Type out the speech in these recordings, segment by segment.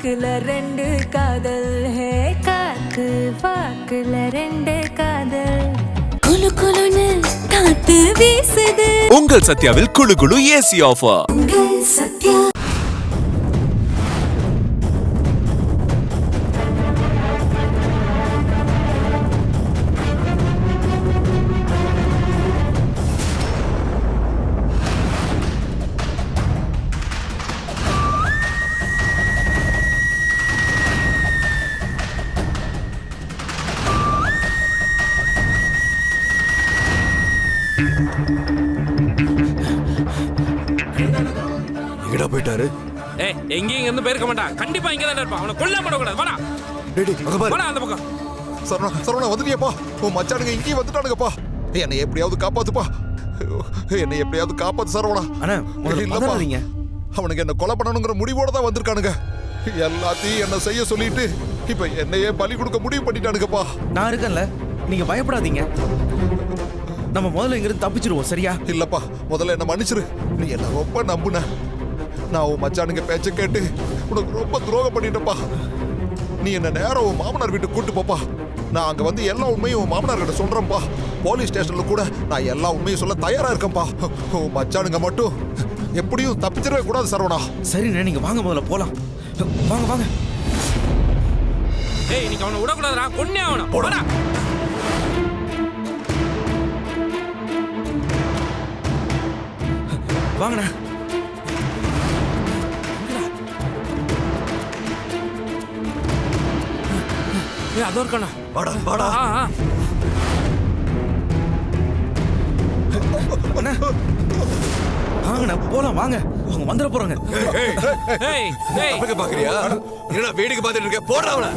நாக்குல ரெண்டு காதல். ஹே காத்து வாக்குல ரெண்டு காதல். குலு குலுன்னு காத்து வீசுது. உங்கள் சத்யாவில் குழு குழு ஏசி ஆஃபர். உங்கள் சத்யா எங்கடா போயிட்டாரு? ஏய் எங்கேயும் இங்க இருந்து போயிருக்க மாட்டான். கண்டிப்பா இங்க தான் இருப்பான். அவனை கொல்ல கூடாது வாடா. டேய், அங்க பாரு. வாடா அந்த பக்கம். சரவணா சரவணா வந்துட்டியப்பா. உன் மச்சானுங்க இங்கேயும் வந்துட்டானுங்கப்பா. என்னை எப்படியாவது காப்பாத்துப்பா. என்னை எப்படியாவது காப்பாத்து சரவணா. அண்ணா, இல்லப்பா. அவனுங்க என்ன கொலை பண்ணணுங்கிற முடிவோட தான் வந்திருக்கானுங்க. எல்லாத்தையும் என்ன செய்ய சொல்லிட்டு இப்ப என்னையே பலி கொடுக்க முடிவு பண்ணிட்டானுங்கப்பா. நான் இருக்கேன்ல. நீங்க பயப்படாதீங்க. நம்ம முதல்ல இங்கிருந்து தப்பிச்சிருவோம் சரியா? இல்லப்பா முதல்ல என்ன மன்னிச்சிரு. நீ என்ன ரொம்ப நம்புன. நான் உன் மச்சானுங்க பேச்ச கேட்டு உனக்கு ரொம்ப துரோகம் பண்ணிட்டேன்ப்பா. நீ என்ன நேரம் உன் மாமனார் வீட்டுக்கு கூட்டு போப்பா. நான் அங்க வந்து எல்லா உண்மையும் உன் மாமனார் கிட்ட சொல்றேன்ப்பா. போலீஸ் ஸ்டேஷன்ல கூட நான் எல்லா உண்மையும் சொல்ல தயாரா இருக்கேன்ப்பா. உன் மச்சானுங்க மட்டும் எப்படியும் தப்பிச்சிடவே கூடாது சரவணா. சரிண்ணே நீங்க வாங்க முதல்ல போலாம். வாங்க வாங்க. ஏய் இன்னைக்கு அவனை விடக்கூடாதுடா கொன்னே அவனை. போடா. வாங்கண்ணா ஏய் அதோ இருக்கானா வாடா வாடா. அண்ணா. வாங்கண்ணா போலாம் வாங்க. அவங்க வந்துட போறாங்க. ஏய் ஏய் தப்பிக்க பாக்குறியா? என்னடா வேடிக்கை பார்த்துட்டு இருக்க? போடுறா அவன.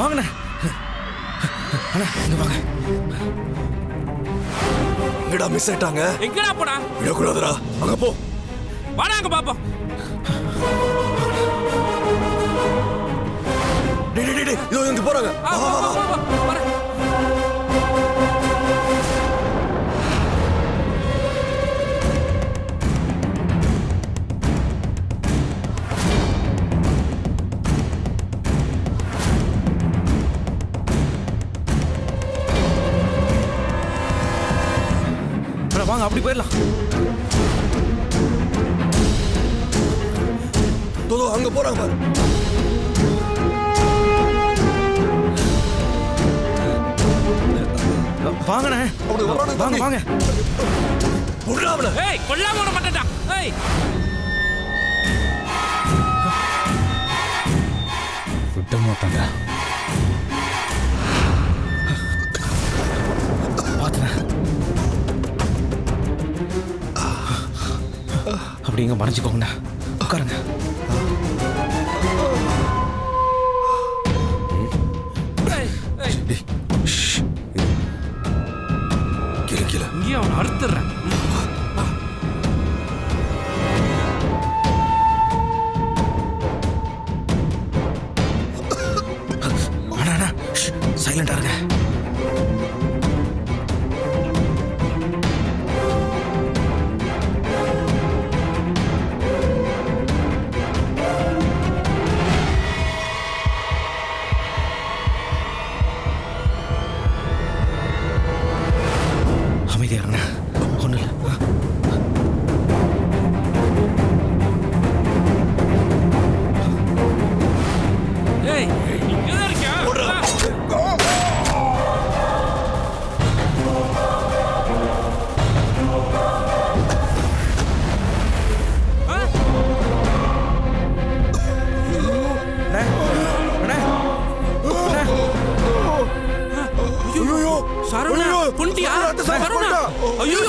வாங்கண்ணா. அண்ணா இங்க வாங்க. எங்கடா மிஸ் ஆயிட்டாங்க? எங்கடா போடா விடக்கூடாதுடா. அங்க போ. வாடா அங்க பாப்போம். டேய் டேய், டேய் இதோ இங்க போறாங்க. வா, வா, வா, வாங்க அப்படி போயிடலாம். தோ அங்க போறாங்க பாரு. வாங்கண்ணே. வாங்க. வாங்க. ஏய் கொல்லாம விட மாட்டேன்டா. ஏய். விட மாட்டாங்க அப்படி இங்க மறைஞ்சுக்கோங்கண்ணா. உட்காருங்க. அவனை அறுத்துடுறேன். கொன்னிட்டியா சரவணா ஐயோ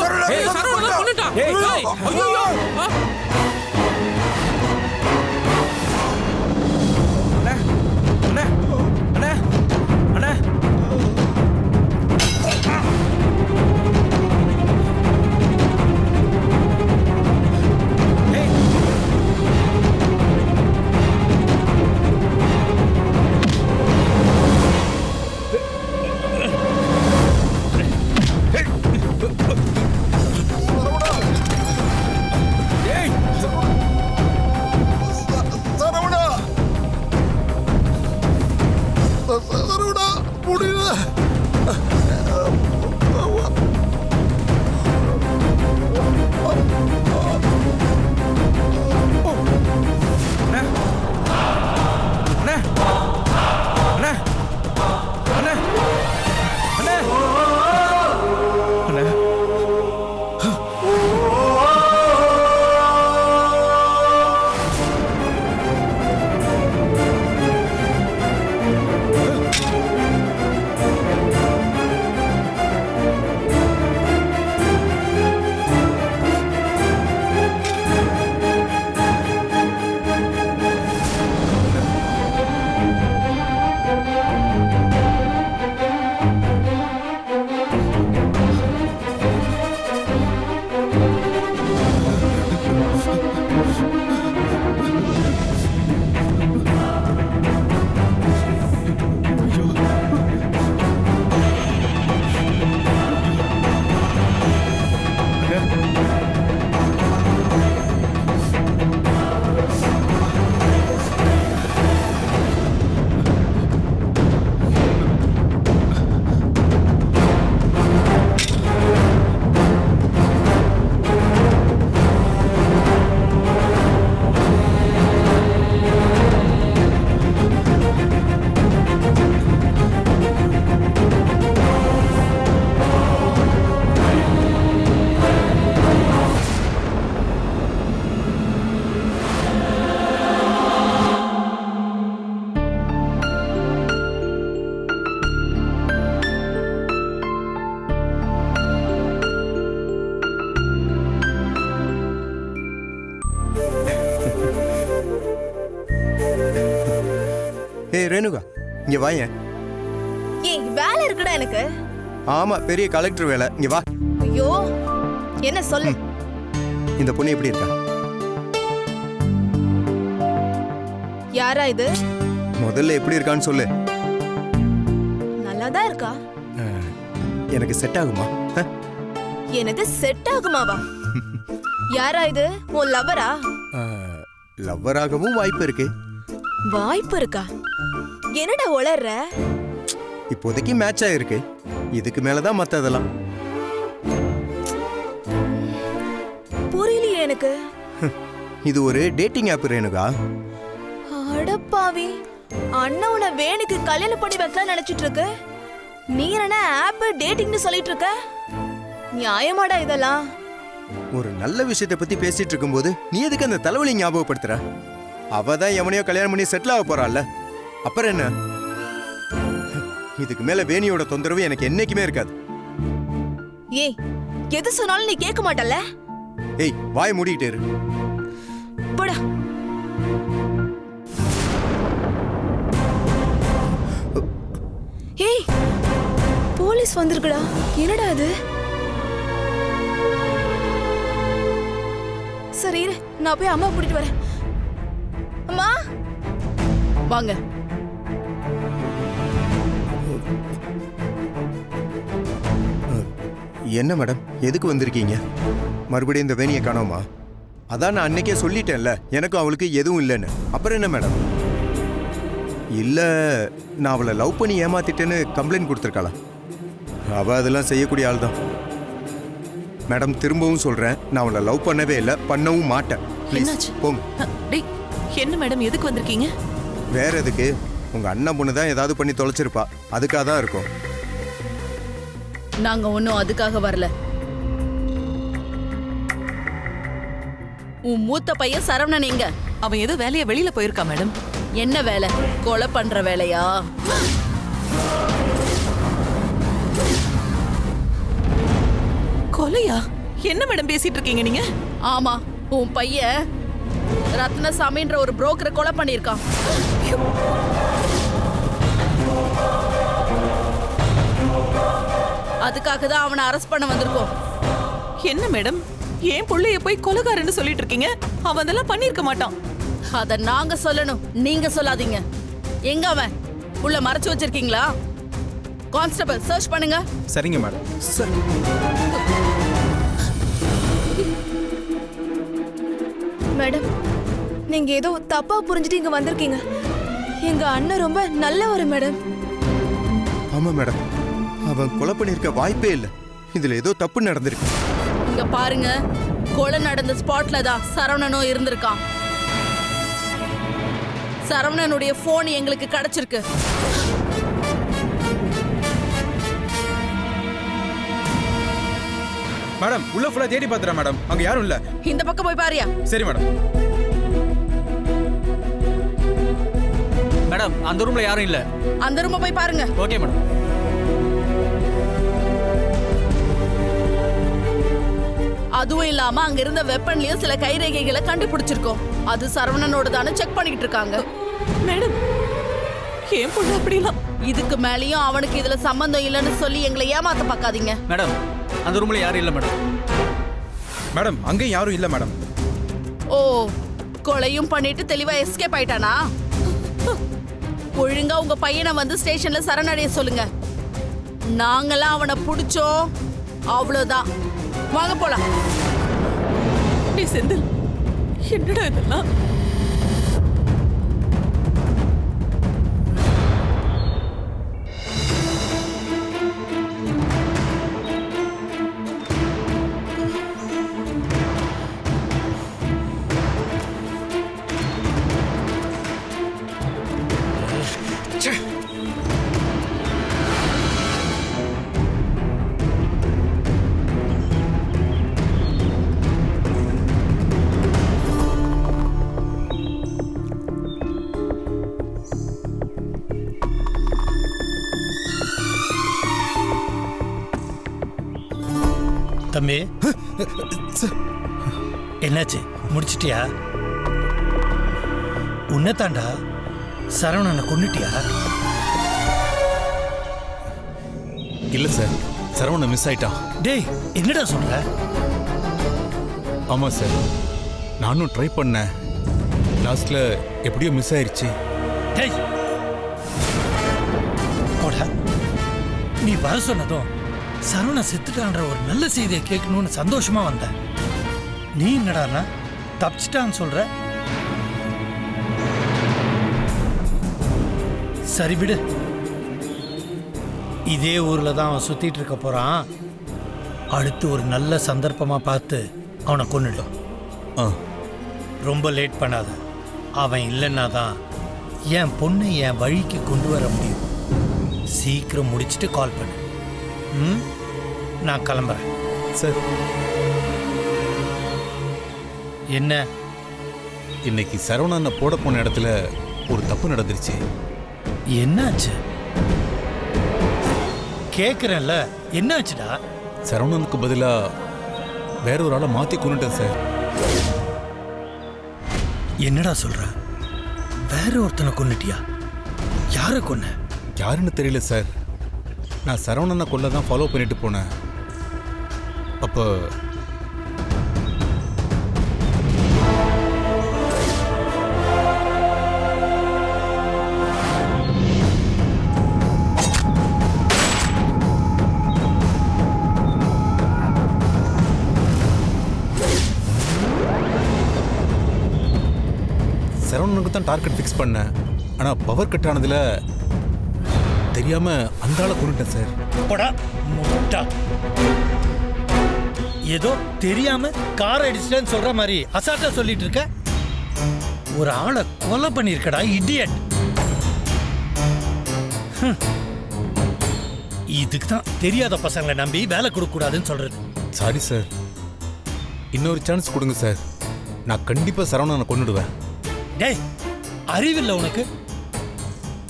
ஏய் ரேணுகா இங்க வாயேன். ஏய் வேலை இருக்குடா எனக்கு. ஆமா பெரிய கலெக்டர் வேலை. இங்க வா. ஐயோ என்ன சொல்லு? இந்த பொண்ணு எப்படி இருக்கா? யாரா இது? முதல்ல எப்படி இருக்கான்னு சொல்லு. நல்லாதான் இருக்கா? எனக்கு செட் ஆகுமா? எனக்கு செட் ஆகுமாவா? யாரா இது? உன் லவரா லவ்வராகவும் வாய்ப்பு இருக்கு. வாய்ப்பு இருக்கா? என்னடா உளர்ற? இப்போதைக்கு மேட்ச் ஆயிருக்கு. இதுக்கு மேலதான் மத்ததெல்லாம். புரியலையே எனக்கு. இது ஒரு டேட்டிங் ஆப் ரேணுகா. அடப்பாவி அண்ணன் உன்னை வேணுக்கு கல்யாணம் பண்ணி வைக்கலாம் நினைச்சிட்டு இருக்கு. நீ என்ன ஆப் டேட்டிங்னு சொல்லிட்டு இருக்க? நியாயமாடா இதெல்லாம். ஒரு நல்ல விஷயத்தை பத்தி பேசிட்டு இருக்கும்போது நீ எதுக்கு அந்த தலைவலி ஞாபகப்படுத்துற? அவ தான் எவனையோ கல்யாணம் பண்ணி செட்டில் ஆக போறாள்ல. அப்புறம் என்ன? இதுக்கு மேல வேணியோட தொந்தரவு எனக்கு என்னைக்குமே இருக்காது. ஏய் எது சொன்னாலும் நீ கேட்க மாட்டல்ல? ஏய் வாய் மூடிக்கிட்டே இரு. போடா. ஏய் போலீஸ் வந்திருக்குடா. என்னடா இது? சரி இரு. நான் போய் அம்மா கூட்டிட்டு வரேன். அம்மா? வாங்க. என்ன மேடம்? எதுக்கு வந்திருக்கீங்க? மறுபடியும் இந்த வேணியை காணோமா? அதான் நான் அன்னைக்கே சொல்லிட்டேன்ல எனக்கும் அவளுக்கு எதுவும் இல்லைன்னு. அப்புறம் என்ன மேடம்? இல்ல நான் அவளை லவ் பண்ணி ஏமாத்திட்டேன்னு கம்ப்ளைண்ட் கொடுத்துருக்காளா? அவ அதெல்லாம் செய்யக்கூடிய ஆள் தான் மேடம் திரும்பவும் சொல்றேன் நான் அவளை லவ் பண்ணவே இல்லை பண்ணவும் மாட்டேன். ப்ளீஸ்? போங்க. டேய் என்ன மேடம் எதுக்கு வந்திருக்கீங்க? வேற எதுக்கு? உங்க அண்ணன் பொண்ணு தான் ஏதாவது பண்ணி தொலைச்சிருப்பா. அதுக்காக தான் இருக்கும். நாங்க ஒன்னும் அதுக்காக வரல. உன் மூத்த பையன் சரவணன் எங்க? அவன் ஏதோ வேலையை வெளியில போயிருக்கா மேடம். என்ன வேலை? கொலை பண்ற வேலையா? கொலையா? என்ன மேடம் பேசிட்டு இருக்கீங்க நீங்க? ஆமா உன் பையன் ரத்னசாமின்ற ஒரு புரோக்கரை கொலை பண்ணியிருக்கான். அதுக்காக தான் அவனை அரெஸ்ட் பண்ண வந்திருக்கோம். என்ன மேடம்? ஏன் புள்ளைய போய் கொலைகாரன்னு சொல்லிட்டு இருக்கீங்க? அவன் அதெல்லாம் பண்ணிருக்க மாட்டான். அத நாங்க சொல்லணும். நீங்க சொல்லாதீங்க. எங்க அவன்? உள்ள மறைச்சு வச்சிருக்கீங்களா? கான்ஸ்டபிள் சர்ச் பண்ணுங்க. சரிங்க மேடம். மேடம் நீங்க ஏதோ தப்பா புரிஞ்சுட்டு இங்க வந்திருக்கீங்க. எங்க அண்ணன் ரொம்ப நல்லவர் மேடம். ஆமா மேடம். அவன் கொலை பண்ணியிருக்க வாய்ப்பே இல்லை. இதுல ஏதோ தப்பு நடந்திருக்கு. இங்க பாருங்க. கொலை நடந்த ஸ்பாட்ல தான் சரவணனும் இருந்திருக்கான். சரவணனுடைய போன் எங்களுக்கு கிடைச்சிருக்கு. மேடம் உள்ள ஃபுல்லா தேடி பாத்துறேன் மேடம். அங்க யாரும் இல்ல. இந்த பக்கம் போய் பாரியா. சரி மேடம். மேடம் அந்த ரூம்ல யாரும் இல்ல. அந்த ரூம போய் பாருங்க. Okay madam. அதுவும் இல்லாம அங்க இருந்த வெப்பன்லயும் சில கைரேகைகளை கண்டுபிடிச்சிருக்கோம். அது சரவணனோட தானே செக் பண்ணிக்கிட்டு இருக்காங்க. மேடம் ஏன் புள்ள அப்படிலாம்? இதுக்கு மேலயும் அவனுக்கு இதுல சம்பந்தம் இல்லைன்னு சொல்லி எங்களை ஏமாத்த பார்க்காதீங்க. மேடம் அந்த ரூம்ல யாரும் இல்ல மேடம். மேடம் அங்கேயும் யாரும் இல்ல மேடம். ஓ கொலையும் பண்ணிட்டு தெளிவா எஸ்கேப் ஆயிட்டானா? ஒழுங்கா உங்க பையனை வந்து ஸ்டேஷன்ல சரணடைய சொல்லுங்க. நாங்களாம் அவனை புடிச்சோம். அவ்வளவுதான். வாங்க போலாம். நீ செந்தில் என்னடா இதெல்லாம்? தம்பி. என்னாச்சு? முடிச்சிட்டியா? உன்னதாண்டா சரவணனை கொன்னுட்டியா? இல்ல சார் சரவணன் மிஸ் ஆயிட்டான். டேய் என்னடா சொல்ற? ஆமா சார் நானும் ட்ரை பண்ணேன். லாஸ்ட்ல எப்படியோ மிஸ் ஆயிருச்சு. டேய் போடா. நீ வர சொன்னதும் சரவணன் செத்துட்டான்ற ஒரு நல்ல செய்தியை கேட்கணும்னு சந்தோஷமா வந்தேன். நீ என்னடான்னா தப்பிச்சிட்டான்னு சொல்ற? சரி விடு. இதே ஊர்ல தான் அவன் சுத்திட்டு இருக்க போறான். அடுத்து ஒரு நல்ல சந்தர்ப்பமா பார்த்து அவனை கொன்னுடும் ஆ. ரொம்ப லேட் பண்ணாத. அவன் இல்லைன்னா தான் என் பொண்ணு என் வழிக்கு கொண்டு வர முடியும். சீக்கிரம் முடிச்சிட்டு கால் பண்ணு. ம்? நான் கிளம்புறேன். சார். என்ன? இன்னைக்கு சரவணனை போட போன இடத்துல ஒரு தப்பு நடந்துருச்சு. என்னாச்சு? கேக்குறேன்ல என்னாச்சுடா? சரவணனுக்கு பதிலா வேற ஒரு ஆளை மாத்தி கொண்டுட்டேன் சார். என்னடா சொல்ற? வேற ஒருத்தனை கொன்னுட்டியா? யாரை கொன்ன? யாருன்னு தெரியல சார். நான் சரவணனை கொள்ள தான் ஃபாலோ பண்ணிட்டு போனேன். அப்போ சரவணனுக்கு தான் டார்கெட் ஃபிக்ஸ் பண்ணேன். ஆனால் பவர் கட் ஆனதில் தெரியாம அந்த ஆளை கொண்டுட்டேன் சார். போடா முட்டா. ஏதோ தெரியாம கார் அடிச்சிட்டேன்னு சொல்ற மாதிரி அசால்ட்டா சொல்லிட்டு இருக்க? ஒரு ஆளை கொலை பண்ணிருக்கடா இடியட் இதுக்கு தான் தெரியாத பசங்களை நம்பி வேலை கொடுக்க கூடாதுன்னு சொல்றது. சாரி சார் இன்னொரு சான்ஸ் கொடுங்க சார் நான் கண்டிப்பாக சரவணனை கொண்டுடுவேன் டேய் அறிவில்லை உனக்கு?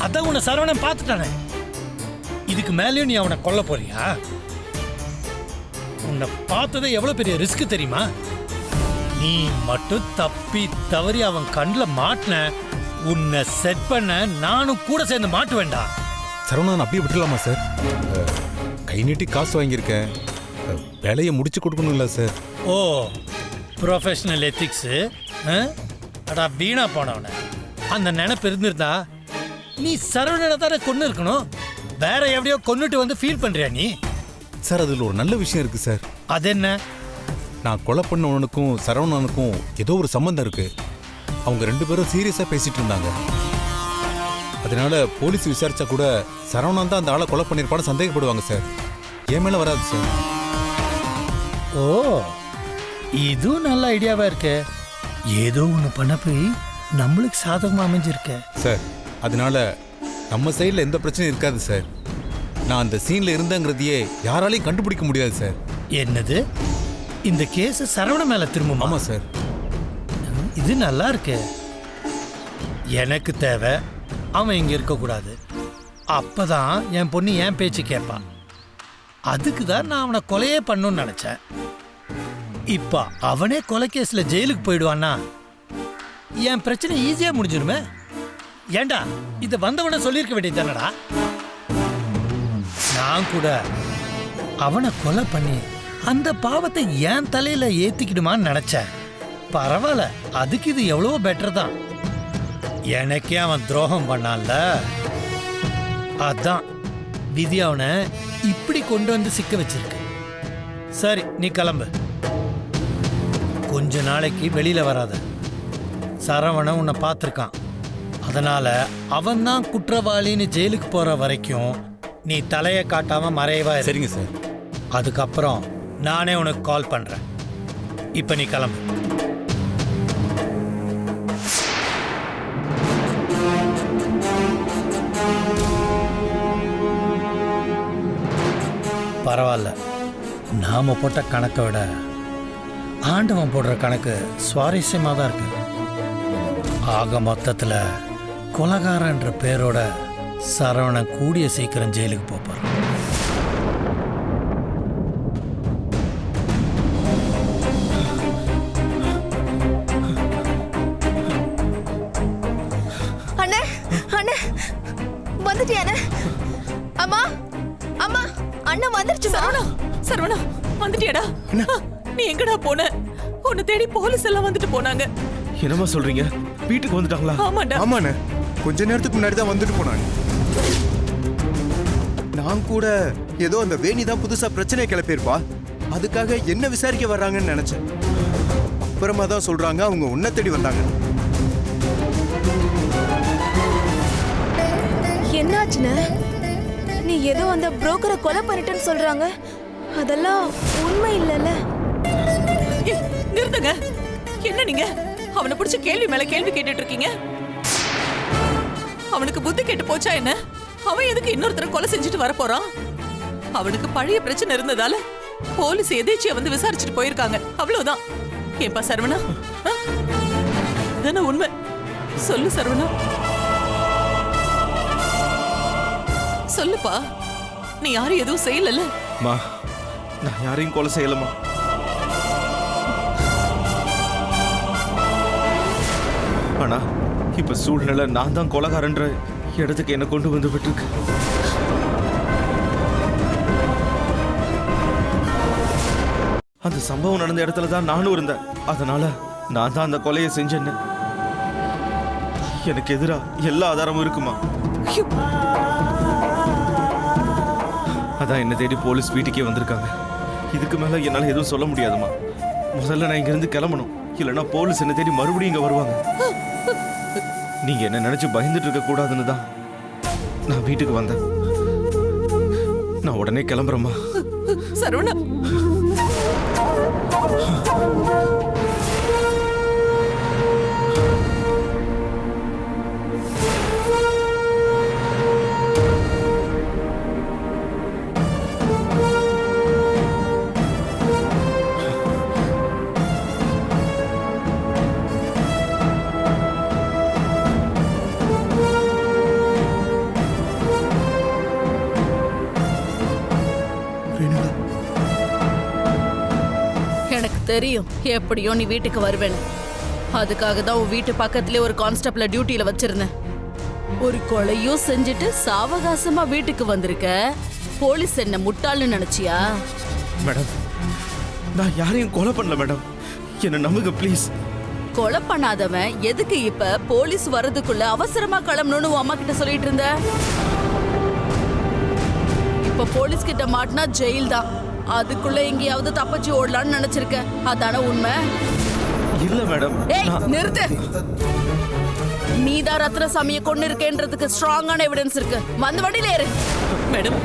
அதான் உன்னை சரவணன் பார்த்துட்டானே. இதுக்கு மேலேயும் நீ அவனை கொல்ல போறியா? உன்னை பார்த்ததே எவ்வளவு பெரிய ரிஸ்க் தெரியுமா? நீ மட்டும் தப்பி தவறி அவன் கண்ணில் மாட்டின உன்னை செட் பண்ண நானும் கூட சேர்ந்து மாட்டுவேன்டா. சரவணன் அப்படியே விட்டுலாமா சார் கை நீட்டி காசு வாங்கியிருக்கேன் வேலையை முடிச்சு கொடுக்கணும்ல சார் ஓ ப்ரொஃபஷனல் எத்திக்ஸு அடா வீணா போனவன. அந்த நினைப்பு இருந்திருந்தா நீ சரவணனை தானே கொண்டு இருக்கணும் வேற எப்படியோ கொன்னுட்டு வந்து ஃபீல் பண்றியா நீ? சார் அதில் ஒரு நல்ல விஷயம் இருக்கு சார் அது என்ன நான் கொலை பண்ணவனுக்கும் சரவணனுக்கும் ஏதோ ஒரு சம்மந்தம் இருக்கு. அவங்க ரெண்டு பேரும் சீரியஸாக பேசிட்டு இருந்தாங்க. அதனால போலீஸ் விசாரிச்சா கூட சரவணன் தான் அந்த ஆளை கொலை பண்ணியிருப்பான்னு சந்தேகப்படுவாங்க சார் என் மேல வராது சார் ஓ இதுவும் நல்ல ஐடியாவா இருக்கு. ஏதோ ஒன்று பண்ண போய் நம்மளுக்கு சாதகமாக அமைஞ்சிருக்க. சார் அதனால நம்ம சைடில் எந்த பிரச்சனையும் இருக்காது சார் நான் அந்த சீன்ல இருந்தேங்கிறதையே யாராலையும் கண்டுபிடிக்க முடியாது சார் என்னது? இந்த கேஸ் சரவண மேல திரும்புமா? ஆமாம் சார் இது நல்லா இருக்கு. எனக்கு தேவை அவன் இங்க இருக்கக்கூடாது அப்பதான் என் பொண்ணு என் பேச்சு கேட்பான் அதுக்கு தான் நான் அவனை கொலையே பண்ணணும்னு நினைச்சேன். இப்ப அவனே கொலை கேஸ்ல ஜெயிலுக்கு போயிடுவான்னா என் பிரச்சனை ஈஸியா முடிஞ்சிருமே ஏண்டா? இதை வந்தவன சொல்லியிருக்க வேண்டியது தானடா? நான் கூட அவனை கொலை பண்ணி அந்த பாவத்தை என் தலையில ஏத்திக்கிடுமான்னு நினைச்சேன். பரவாயில்ல அதுக்கு இது எவ்வளவோ பெட்டர் தான். எனக்கே அவன் துரோகம் பண்ணான்ல. அதான் விதி அவனை இப்படி கொண்டு வந்து சிக்க வச்சிருக்கு. சரி நீ கிளம்பு. கொஞ்ச நாளைக்கு வெளியில வராத. சரவணன் உன்னை பார்த்துருக்கான். அதனால அவன் தான் குற்றவாளின்னு ஜெயிலுக்கு போற வரைக்கும் நீ தலையை காட்டாம மறைவா இரு. சரிங்க சார். அதுக்கப்புறம் நானே உனக்கு கால் பண்றேன். இப்போ நீ கிளம்பு. பரவாயில்ல. நாம போட்ட கணக்கை விட ஆண்டவன் போடுற கணக்கு சுவாரஸ்யமாக தான் இருக்கு. ஆக மொத்தத்தில் கொலகாரன்ற பேரோட சரவணன் கூடிய சீக்கிரம் ஜெயிலுக்கு போப்பார் அண்ணே அண்ணே வந்துட்டியா அண்ணே? அம்மா அம்மா அண்ணன் வந்துருச்சு சரவணா சரவணா வந்துட்டியாடா? நீ எங்கடா போன? உன்னை தேடி போலீஸ் எல்லாம் வந்துட்டு போனாங்க. என்னம்மா சொல்றீங்க? வீட்டுக்கு வந்துட்டாங்களா? ஆமாண்டா. ஆமாண்ணே. கொஞ்ச நேரத்துக்கு முன்னாடி தான் வந்துட்டு போனாங்க. நான் கூட ஏதோ அந்த வேணி தான் புதுசா பிரச்சனை கிளப்பியிருப்பா. அதுக்காக என்ன விசாரிக்க வர்றாங்கன்னு நினைச்சேன். அப்புறமா தான் சொல்றாங்க அவங்க உன்னை தேடி வந்தாங்க. என்னாச்சுண்ணே நீ ஏதோ அந்த புரோக்கரை கொலை பண்ணிட்டேன்னு சொல்றாங்க. அதெல்லாம் உண்மை இல்லைல்ல. நிறுத்துங்க. என்ன நீங்க? அவனை பிடிச்ச கேள்வி மேல கேள்வி கேட்டுட்டு இருக்கீங்க. அவனுக்கு புத்தி கெட்டு போச்சா என்ன? அவன் எதுக்கு இன்னொருத்தரை கொலை செஞ்சுட்டு வர போறான்? அவனுக்கு பழைய பிரச்சனை இருந்ததால போலீஸ் எதேச்சியா வந்து விசாரிச்சுட்டு போயிருக்காங்க. அவ்வளவுதான். ஏன்பா சரவணா? ஆ? உண்மை. சொல்லு சரவணா. சொல்லுப்பா. நீ யாரும் எதுவும் செய்யலல்ல? மா நான் யாரையும் கொலை செய்யலமா ஆனா இப்ப சூழ்நிலை நான் தான் கொலகாரன்ற இடத்துக்கு என்ன கொண்டு வந்து விட்டுருக்கு. அந்த சம்பவம் நடந்த இடத்துல தான் நானும் இருந்தேன். அதனால நான் தான் அந்த கொலையை செஞ்சேன்னு. எனக்கு எதிரா எல்லா ஆதாரமும் இருக்குமா? அதான் என்ன தேடி போலீஸ் வீட்டுக்கே வந்திருக்காங்க. இதுக்கு மேல என்னால எதுவும் சொல்ல முடியாதுமா. முதல்ல நான் இங்க இருந்து கிளம்பணும். இல்லைன்னா போலீஸ் என்ன தேடி மறுபடியும் இங்க வருவாங்க. நீங்க என்ன நினைச்சு பயந்துட்டு இருக்க கூடாதுன்னு தான் நான் வீட்டுக்கு வந்தேன். நான் உடனே கிளம்புறேம்மா. சரவணா தெரியும். எப்படியோ நீ வீட்டுக்கு வருவேன்னு. அதுக்காக தான் உன் வீட்டு பக்கத்துலயே ஒரு கான்ஸ்டபிள டியூட்டியில வச்சிருந்தேன். ஒரு கொலையும் செஞ்சுட்டு சாவகாசமா வீட்டுக்கு வந்திருக்க? போலீஸ் என்ன முட்டாள்னு நினைச்சியா? மேடம் நான் யாரையும் கொலை பண்ணல மேடம். என்ன நம்புங்க ப்ளீஸ் கொலை பண்ணாதவன் எதுக்கு இப்ப போலீஸ் வர்றதுக்குள்ள அவசரமா கிளம்பணும்னு உன் அம்மா கிட்ட சொல்லிட்டு இருந்த? இப்ப போலீஸ் கிட்ட மாட்டினா ஜெயில் தான் அதுக்குள்ள எங்கேயாவது தப்பிச்சு ஓடலாம்னு நினைச்சிருக்க அதான உண்மை? இல்ல மேடம். ஏய் நிறுத்து. நீதான் ரத்னசாமியை கொண்டு இருக்கேன்றதுக்கு ஸ்ட்ராங்கான எவிடன்ஸ் இருக்கு. வந்து வண்டியில ஏறு. மேடம்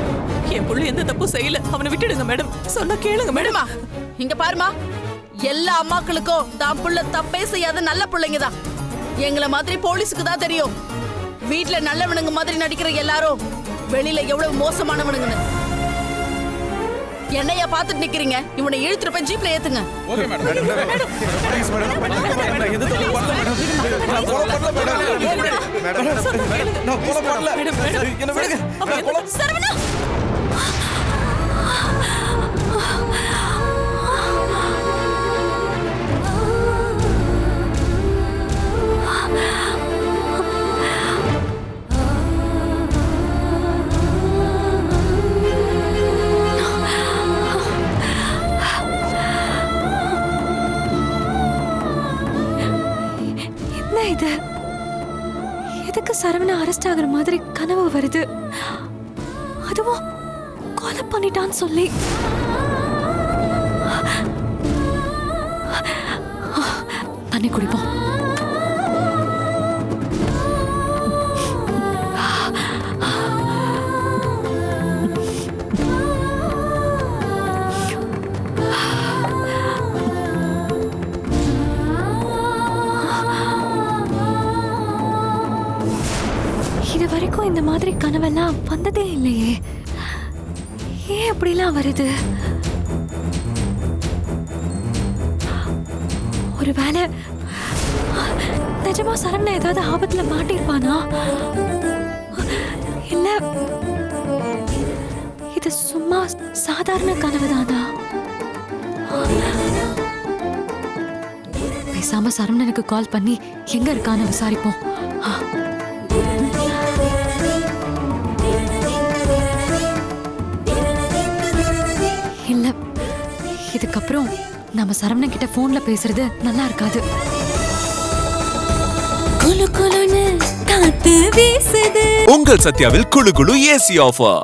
என் புள்ள எந்த தப்பும் செய்யல. அவனை விட்டுடுங்க மேடம். சொன்னா கேளுங்க மேடம். இங்க பாருமா. எல்லா அம்மாக்களுக்கும் தான் புள்ள தப்பே செய்யாத நல்ல பிள்ளைங்க தான். எங்களை மாதிரி போலீஸுக்கு தான் தெரியும். வீட்ல நல்லவனுங்க மாதிரி நடிக்கிற எல்லாரும் வெளியில எவ்வளவு மோசமானவனுங்கன்னு. என்னையா பார்த்துட்டு நிக்கிறீங்க? இவனை இழுத்துட்டு போய் ஜீப்ல ஏத்துங்க. மேடம் மேடம் அவன் எந்த- சரவணா என்ன சரவண அரெஸ்ட் ஆகுற மாதிரி கனவு வருது அதுவும் கொலை பண்ணிட்டான்னு சொல்லி தண்ணி குடிப்போம் வரைக்கும் இந்த மாதிரி கனவெல்லாம் வந்ததே இல்லையே. ஏன் அப்படிலாம் வருது? ஒருவேளை நிஜமா சரவண ஏதாவது ஆபத்துல மாட்டிருப்பானா? இல்ல இது சும்மா சாதாரண கனவுதானா? பேசாம சரவணனுக்கு கால் பண்ணி எங்க இருக்கான்னு விசாரிப்போம். இதுக்கப்புறம் நம்ம சரவணன் கிட்ட போன்ல பேசுறது நல்லா இருக்காது. குலு குலுன்னு காத்து வீசுது. உங்கள் சத்யாவில் குழு குழு ஏசி ஆஃபர்.